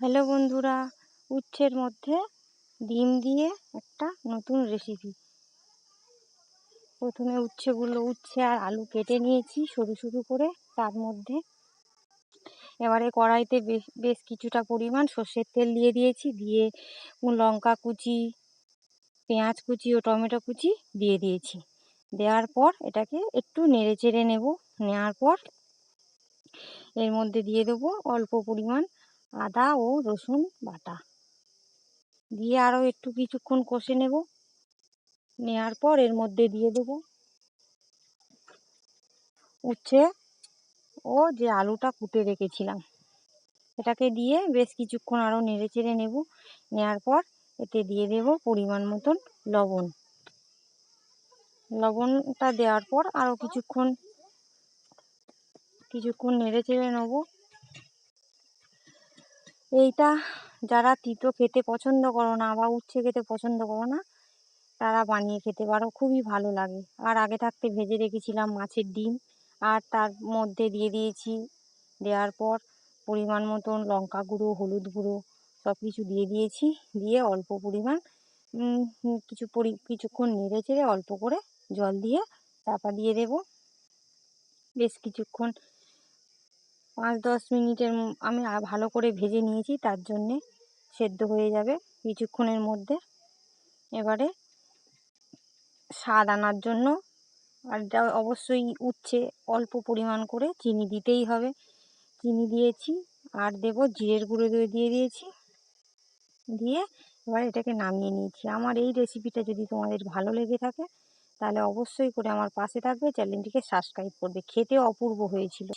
Hello বন্ধুরা, উচ্ছের মধ্যে ডিম দিয়ে একটা নতুন রেসিপি প্রথমে উচ্ছেগুলো, উচ্ছে আর আলু কেটে নিয়েছি সরু সরু করে, তার মধ্যে এবারে কড়াইতে বেশ বেশ কিছুটা পরিমাণ সর্ষের তেল দিয়ে দিয়েছি, দিয়ে লঙ্কা কুচি, পেঁয়াজ কুচি ও টমেটো কুচি দিয়ে দিয়েছি। দেওয়ার পর এটাকে একটু নেড়ে চেড়ে নেব। নেওয়ার পর এর মধ্যে দিয়ে দেবো অল্প পরিমাণ আদা ও রসুন বাটা। দিয়ে আরও একটু কিছুক্ষণ কষে নেব। নেওয়ার পর এর মধ্যে দিয়ে দেব উচ্ছে ও যে আলুটা কুটে রেখেছিলাম। এটাকে দিয়ে বেশ কিছুক্ষণ আরও নেড়ে চেড়ে নেব। নেওয়ার পর এতে দিয়ে দেব পরিমাণ মতন লবণ। লবণটা দেওয়ার পর আরও কিছুক্ষণ কিছুক্ষণ নেড়ে চেড়ে নেব। এইটা যারা তিতো খেতে পছন্দ করো না বা উচ্ছে খেতে পছন্দ করো না, তারা বানিয়ে খেতে পারো, খুবই ভালো লাগে। আর আগে থাকতে ভেজে রেখেছিলাম মাছের ডিম, আর তার মধ্যে দিয়ে দিয়েছি, দেওয়ার পর পরিমাণ মতন লঙ্কা গুঁড়ো, হলুদ গুঁড়ো, সব কিছু দিয়ে দিয়েছি, দিয়ে অল্প পরিমাণ কিছু পরি, কিছুক্ষণ নেড়ে চেড়ে অল্প করে জল দিয়ে চাপা দিয়ে দেবো। বেশ কিছুক্ষণ পাঁচ দশ মিনিটের আমি ভালো করে ভেজে নিয়েছি, তার জন্যে সেদ্ধ হয়ে যাবে কিছুক্ষণের মধ্যে। এবারে স্বাদ আনার জন্য, আর অবশ্যই উচ্ছে অল্প পরিমাণ করে চিনি দিতেই হবে। চিনি দিয়েছি, আর দেবো জিরের গুঁড়ো দিয়ে দিয়েছি। দিয়ে এবার এটাকে নামিয়ে নিয়েছি। আমার এই রেসিপিটা যদি তোমাদের ভালো লেগে থাকে, তাহলে অবশ্যই করে আমার পাশে থাকবে চ্যানেলটিকে সাবস্ক্রাইব করবে। খেতে অপূর্ব হয়েছিল।